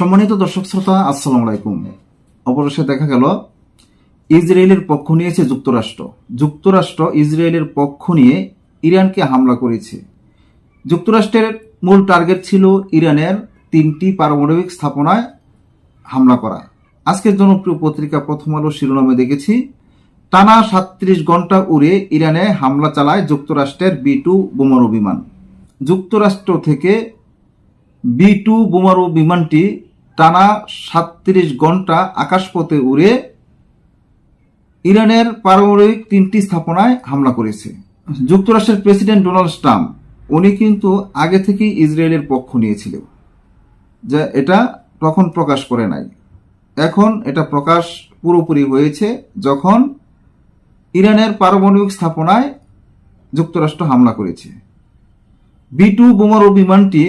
সম্মানিত দর্শক শ্রোতা, আসসালামু আলাইকুম। অবশেষে দেখা গেল, ইসরায়েলের পক্ষ নিয়েছে যুক্তরাষ্ট্র। যুক্তরাষ্ট্র ইসরায়েলের পক্ষ নিয়ে ইরানকে হামলা করেছে। যুক্তরাষ্ট্রের মূল টার্গেট ছিল ইরানের তিনটি পারমাণবিক স্থাপনায় হামলা করা। আজকের জনপ্রিয় পত্রিকা প্রথম আলো শিরোনামে দেখেছি, টানা সাত্রিশ ঘণ্টা উড়ে ইরানে হামলা চালায় যুক্তরাষ্ট্রের বি টু বোমারু বিমান। যুক্তরাষ্ট্র থেকে বি টু বোমারু বিমানটি টানা সাতত্রিশ ঘণ্টা আকাশপথে উড়ে ইরানের পারমাণবিক তিনটি স্থাপনায় হামলা করেছে। যুক্তরাষ্ট্রের প্রেসিডেন্ট ডোনাল্ড ট্রাম্প, উনি কিন্তু আগে থেকেই ইসরায়েলের পক্ষ নিয়েছিলেন, যে এটা তখন প্রকাশ করে নাই। এখন এটা প্রকাশ পুরোপুরি হয়েছে যখন ইরানের পারমাণবিক স্থাপনায় যুক্তরাষ্ট্র হামলা করেছে। বি টু বোমারু বিমানটি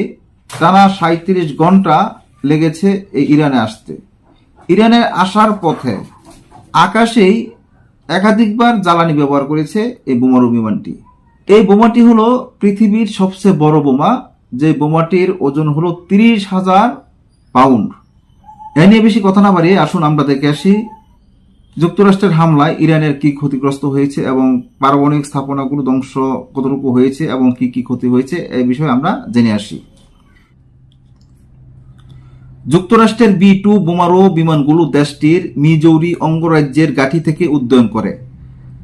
টানা সাঁত্রিশ ঘণ্টা লেগেছে এই ইরানে আসতে। ইরানে আসার পথে আকাশেই একাধিকবার জ্বালানি ব্যবহার করেছে এই বোমারু বিমানটি। এই বোমাটি হলো পৃথিবীর সবচেয়ে বড় বোমা, যে বোমাটির ওজন হলো তিরিশ হাজার পাউন্ড। এ নিয়ে বেশি কথা না বাড়িয়ে আসুন, আমরা দেখে আসি যুক্তরাষ্ট্রের হামলায় ইরানের কি ক্ষতিগ্রস্ত হয়েছে এবং পারমাণবিক স্থাপনাগুলো ধ্বংস কতটুকু হয়েছে এবং কি কি ক্ষতি হয়েছে এই বিষয়ে আমরা জেনে আসি। যুক্তরাষ্ট্রের বি টু বোমারু বিমানগুলো দেশটির মিজৌরি অঙ্গরাজ্যের গাঠি থেকে উড্ডয়ন করে।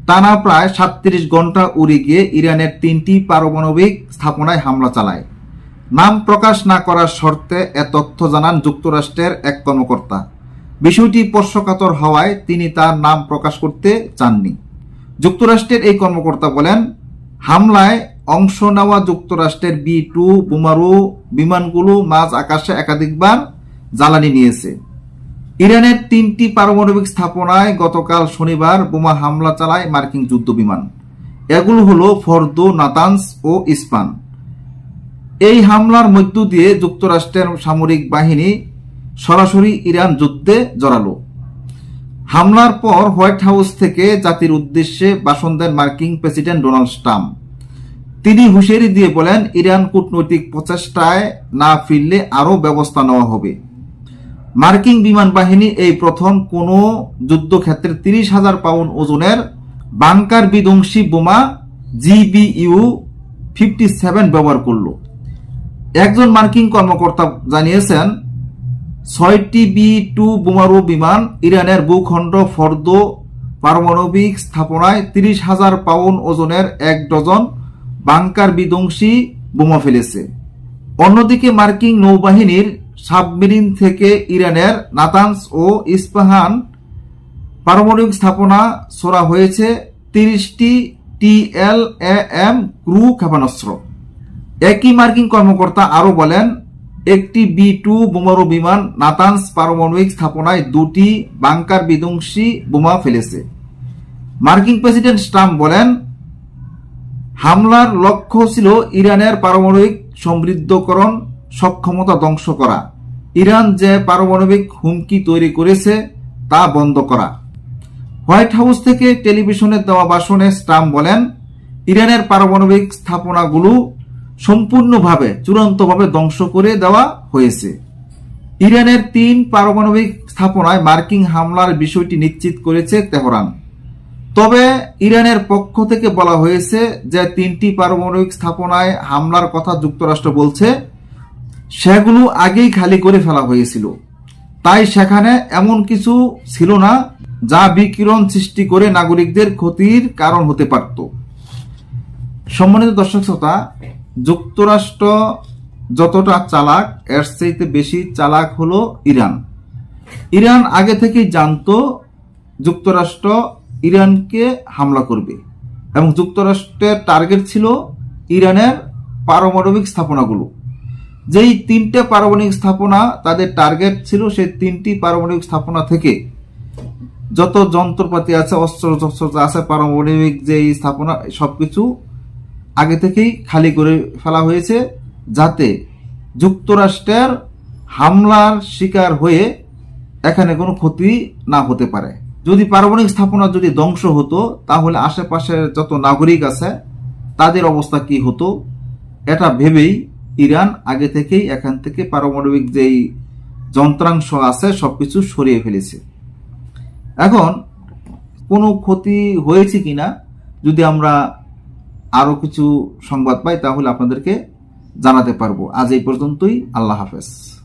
টানা প্রায় সাতত্রিশ ঘণ্টা উড়ে গিয়ে ইরানের তিনটি পারমাণবিক স্থাপনায় হামলা চালায়। নাম প্রকাশ না করার শর্তে এ তথ্য জানান যুক্তরাষ্ট্রের এক কর্মকর্তা। বিষয়টি স্পর্শকাতর হওয়ায় তিনি তার নাম প্রকাশ করতে চাননি। যুক্তরাষ্ট্রের এই কর্মকর্তা বলেন, হামলায় অংশ নেওয়া যুক্তরাষ্ট্রের বি টু বোমারু বিমানগুলো মাঝ আকাশে একাধিকবার জ্বালানি নিয়েছে। ইরানের তিনটি পারমাণবিক স্থাপনায় গতকাল শনিবার বোমা হামলা চালায় মার্কিন যুদ্ধ বিমান। এগুলো হলো ফর্দো, নাতানস ও ইস্পান। এই হামলার মধ্য দিয়ে যুক্তরাষ্ট্রের সামরিক বাহিনী সরাসরি ইরান যুদ্ধে জড়ালো। হামলার পর হোয়াইট হাউস থেকে জাতির উদ্দেশ্যে ভাষণ দেন মার্কিন প্রেসিডেন্ট ডোনাল্ড ট্রাম্প। তিনি হুঁশিয়ারি দিয়ে বলেন, ইরান কূটনৈতিক প্রচেষ্টায় না ফিরলে আরও ব্যবস্থা নেওয়া হবে। মার্কিন বিমান বাহিনী এই প্রথম কোনো যুদ্ধক্ষেত্রে তিরিশ হাজার পাউন্ড ওজনের বাংকার বিধ্বংসী বোমা জিবিইউ ফিফটি সেভেন ব্যবহার করল। একজন মার্কিন কর্মকর্তা জানিয়েছেন, ছয়টি বি টু বোমারু বিমান ইরানের ভূখণ্ড ফর্দ পারমাণবিক স্থাপনায় তিরিশ হাজার পাউন্ড ওজনের এক ডজন বাংকার বিধ্বংসী বোমা ফেলেছে। অন্যদিকে মার্কিন নৌবাহিনীর সাবমেরিন থেকে ইরানের নাতানস ও ইস্পাহান পারমাণবিক স্থাপনা ছোড়া হয়েছে তিরিশটি টিএল এম ক্রু ক্ষেপণাস্ত্র। একই মার্কিন কর্মকর্তা আরও বলেন, একটি বি টু বোমারু বিমান নাতানস পারমাণবিক স্থাপনায় দুটি বাংকার বিধ্বংসী বোমা ফেলেছে। মার্কিন প্রেসিডেন্ট ট্রাম্প বলেন, হামলার লক্ষ্য ছিল ইরানের পারমাণবিক সমৃদ্ধকরণ সক্ষমতা ধ্বংস করা। ইরান যে পারমাণবিক হুমকি তৈরি করেছে, তা বন্ধ করা। হোয়াইট হাউস থেকে টেলিভিশনে দেওয়া ভাষণে ট্রাম্প বলেন, ইরানের পারমাণবিক স্থাপনাগুলো সম্পূর্ণভাবে, চূড়ান্তভাবে ধ্বংস করে দেওয়া হয়েছে। ইরানের তিন পারমাণবিক স্থাপনায় মার্কিন হামলার বিষয়টি নিশ্চিত করেছে তেহরান। তবে ইরানের পক্ষ থেকে বলা হয়েছে যে তিনটি পারমাণবিক স্থাপনায় হামলার কথা যুক্তরাষ্ট্র বলছে সেগুলো আগেই খালি করে ফেলা হয়েছিল। তাই সেখানে এমন কিছু ছিল না যা বিকিরণ সৃষ্টি করে নাগরিকদের ক্ষতির কারণ হতে পারত। সম্মানিত দর্শক শ্রোতা, যুক্তরাষ্ট্র যতটা চালাক, এর চাইতে বেশি চালাক হলো ইরান। ইরান আগে থেকেই জানতো যুক্তরাষ্ট্র ইরানকে হামলা করবে এবং যুক্তরাষ্ট্রের টার্গেট ছিল ইরানের পারমাণবিক স্থাপনাগুলো। যেই তিনটে পারমাণবিক স্থাপনা তাদের টার্গেট ছিল, সেই তিনটি পারমাণবিক স্থাপনা থেকে যত যন্ত্রপাতি আছে, অস্ত্র আছে, পারমাণবিক যেই স্থাপনা, সবকিছু আগে থেকেই খালি করে ফেলা হয়েছে যাতে যুক্তরাষ্ট্রের হামলার শিকার হয়ে এখানে কোনো ক্ষতি না হতে পারে। যদি পারমাণবিক স্থাপনা যদি ধ্বংস হতো, তাহলে আশেপাশের যত নাগরিক আছে, তাদের অবস্থা কি হতো, এটা ভেবেই ইরান আগে থেকেই এখান থেকে পারমাণবিক যেই যন্ত্রাংশ আছে সব কিছু সরিয়ে ফেলেছে। এখন কোনো ক্ষতি হয়েছে কি না যদি আমরা আরও কিছু সংবাদ পাই, তাহলে আপনাদেরকে জানাতে পারব। আজ এই পর্যন্তই, আল্লাহ হাফেজ।